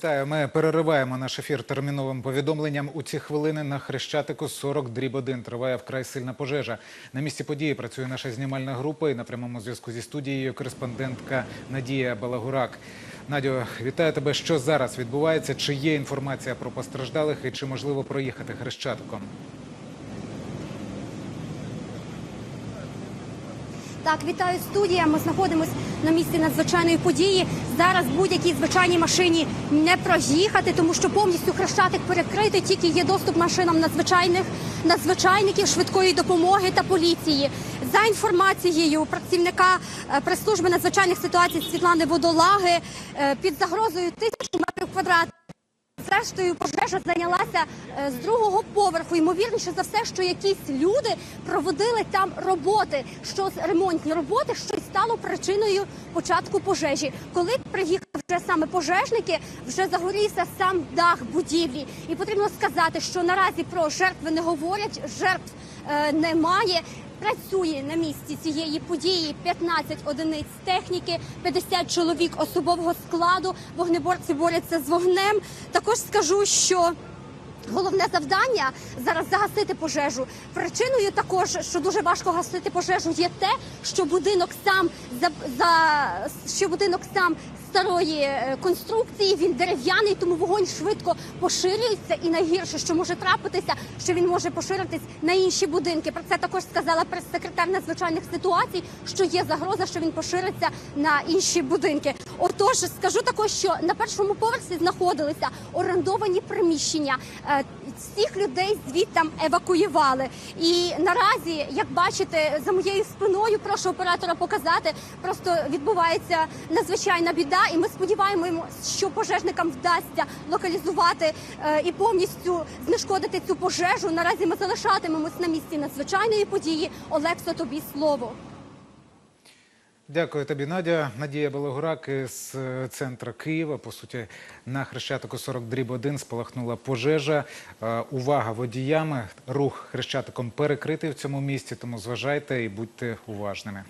Вітаю. Ми перериваємо наш ефір терміновим повідомленням. У ці хвилини на Хрещатику 40 дріб 1 триває вкрай сильна пожежа. На місці події працює наша знімальна група і на прямому зв'язку зі студією кореспондентка Надія Балагурак. Надю, вітаю тебе. Що зараз відбувається? Чи є інформація про постраждалих і чи можливо проїхати Хрещатиком? Так, вітаю студія. Ми знаходимося на місці надзвичайної події. Зараз будь-якій звичайній машині не проїхати, тому що повністю хрещатик перекритий. Тільки є доступ машинам надзвичайних надзвичайників швидкої допомоги та поліції. За інформацією працівника е, прес-служби надзвичайних ситуацій Світлани Водолаги е, під загрозою тисячі метрів квадратних. Зрештою, пожежа зайнялася е, з другого поверху. Ймовірніше за все, що якісь люди проводили там роботи, що ремонтні роботи, що й стало причиною початку пожежі. Коли приїхали вже саме пожежники, вже загорівся сам дах будівлі. І потрібно сказати, що наразі про жертви не говорять, жертв е, немає. Працює на місці цієї події 15 одиниць техніки, 50 чоловік особового складу. Вогнеборці борються з вогнем. Також скажу, що Головне завдання зараз загасити пожежу. Причиною також, що дуже важко гасити пожежу, є те, що будинок сам за, за що будинок сам старої е, конструкції. Він дерев'яний, тому вогонь швидко поширюється. І найгірше, що може трапитися, що він може поширитись на інші будинки. Про це також сказала прес-секретар надзвичайних ситуацій, що є загроза, що він пошириться на інші будинки. Отож, скажу також, що на першому поверсі знаходилися орендовані приміщення. Е, Всіх людей звідтам евакуювали. І наразі, як бачите, за моєю спиною, прошу оператора показати, просто відбувається надзвичайна біда. І ми сподіваємося, що пожежникам вдасться локалізувати е, і повністю знешкодити цю пожежу. Наразі ми залишатимемось на місці надзвичайної події. Олексо, тобі слово. Дякую тобі, Надя. Надія Белогорак із е, центра Києва. По суті, на Хрещатику 40 дріб 1 спалахнула пожежа. Е, Увага водіями. Рух Хрещатиком перекритий в цьому місці, тому зважайте і будьте уважними.